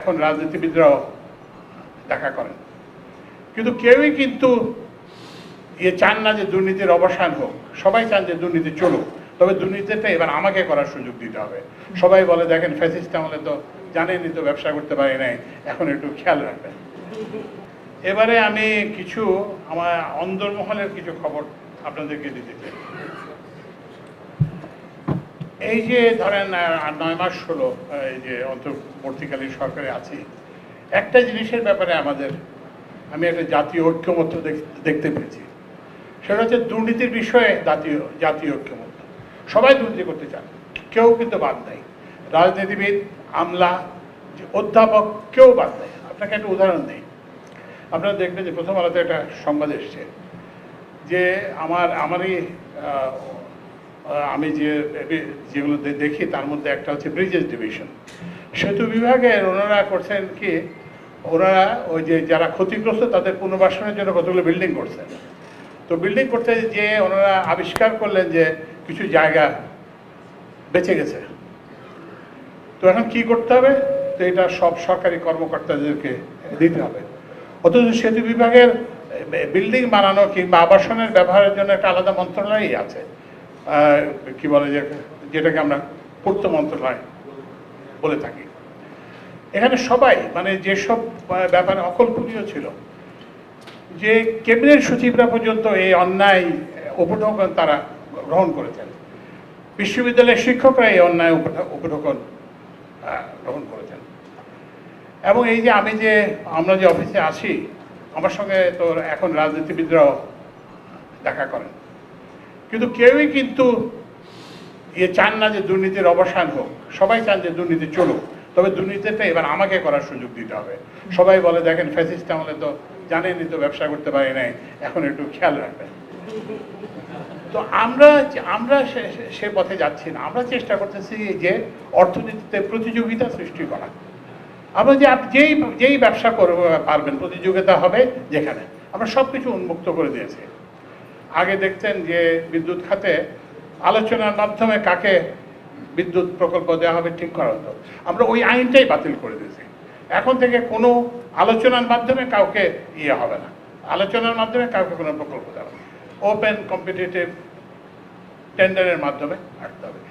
এখন রাজনীতিবিদরাও দেখা করেন। কিন্তু কেউই কিন্তু ইয়ে চান না যে দুর্নীতির অবসান হোক। সবাই চান যে দুর্নীতি চলুক। তবে দুর্নীতিটা এবার আমাকে করার সুযোগ দিতে হবে। সবাই বলে, দেখেন, ফ্যাসিস্ট আমলে তো জানেনই তো ব্যবসা করতে পারি নাই। এখন একটু খেয়াল রাখবেন। এবারে আমি কিছু আমার অন্দরমহলের কিছু খবর আপনাদেরকে দিতে চাই। এই যে ধরেন আর নয় মাস হলো এই যে অন্তর্বর্তীকালীন সরকারে আছি, একটা জিনিসের ব্যাপারে আমাদের, আমি একটা জাতীয় ঐক্যমত্য দেখতে পেয়েছি। সেটা হচ্ছে দুর্নীতির বিষয়ে জাতীয় জাতীয় ঐক্যমত্য। সবাই দুর্নীতি করতে চান কেউ কিন্তু বাদ নেই রাজনীতিবিদ, আমলা, অধ্যাপক, কেউ বাদ নেই আপনাকে একটা উদাহরণ নেই আপনারা দেখবেন যে প্রথম আলোতে একটা সংবাদ এসছে যে আমার, আমারই আমি যে যেগুলো দেখি, তার মধ্যে একটা হচ্ছে ব্রিজেস ডিভিশন সেতু বিভাগের ওনারা করছেন কি, ওনারা ওই যে, যারা ক্ষতিগ্রস্ত, তাদের পুনর্বাসনের জন্য কতগুলো বিল্ডিং করছেন তো বিল্ডিং করতে যে ওনারা আবিষ্কার করলেন যে, কিছু জায়গা বেঁচে গেছে। তো এখন কি করতে হবে? তো এটা সব সরকারি কর্মকর্তাদেরকে দিতে হবে। অথচ সেতু বিভাগের বিল্ডিং বানানো কিংবা আবাসনের ব্যবহারের জন্য একটা আলাদা মন্ত্রণালয়ই আছে। কি বলে যে যেটাকে আমরা পূর্ত মন্ত্রণালয় বলে থাকি। এখানে সবাই মানে যেসব ব্যাপারে অকল্পনীয় ছিল, যে ক্যাবিনেট সচিবরা পর্যন্ত এই অন্যায় উপঢৌকন তারা গ্রহণ করেছেন। বিশ্ববিদ্যালয়ের শিক্ষকরা এই অন্যায় উপঢ- উপঢৌকন গ্রহণ করেছেন। এবং এই যে আমি যে, আমরা যে অফিসে আছি, আমার সঙ্গে তো এখন রাজনীতিবিদরাও দেখা করেন। কিন্তু কেউই কিন্তু ইয়ে চান না যে দুর্নীতির অবসান হোক। সবাই চান যে দুর্নীতি চলুক। তবে দুর্নীতিটা এবার আমাকে করার সুযোগ দিতে হবে। সবাই বলে, দেখেন ফ্যাসিস্ট আমলে তো জানেনই তো ব্যবসা করতে পারি নাই। এখন একটু খেয়াল রাখবেন। তো আমরা আমরা সে- পথে যাচ্ছি না। আমরা চেষ্টা করতেছি যে অর্থনীতিতে প্রতিযোগিতা সৃষ্টি করা। আমরা যে, আপ- যেই যেই ব্যবসা করব, পারবেন, প্রতিযোগিতা হবে যেখানে। আমরা সব কিছু উন্মুক্ত করে দিয়েছি। আগে দেখতেন যে বিদ্যুৎ খাতে আলোচনার মাধ্যমে কাকে বিদ্যুৎ প্রকল্প দেওয়া হবে ঠিক করা হতো। আমরা ওই আইনটাই বাতিল করে দিয়েছি। এখন থেকে কোনো আলোচনার মাধ্যমে কাউকে ইয়ে হবে না। আলোচনার মাধ্যমে কাউকে কোনো প্রকল্প দেওয়া ওপেন কম্পিটিটিভ টেন্ডারের মাধ্যমে রাখতে হবে।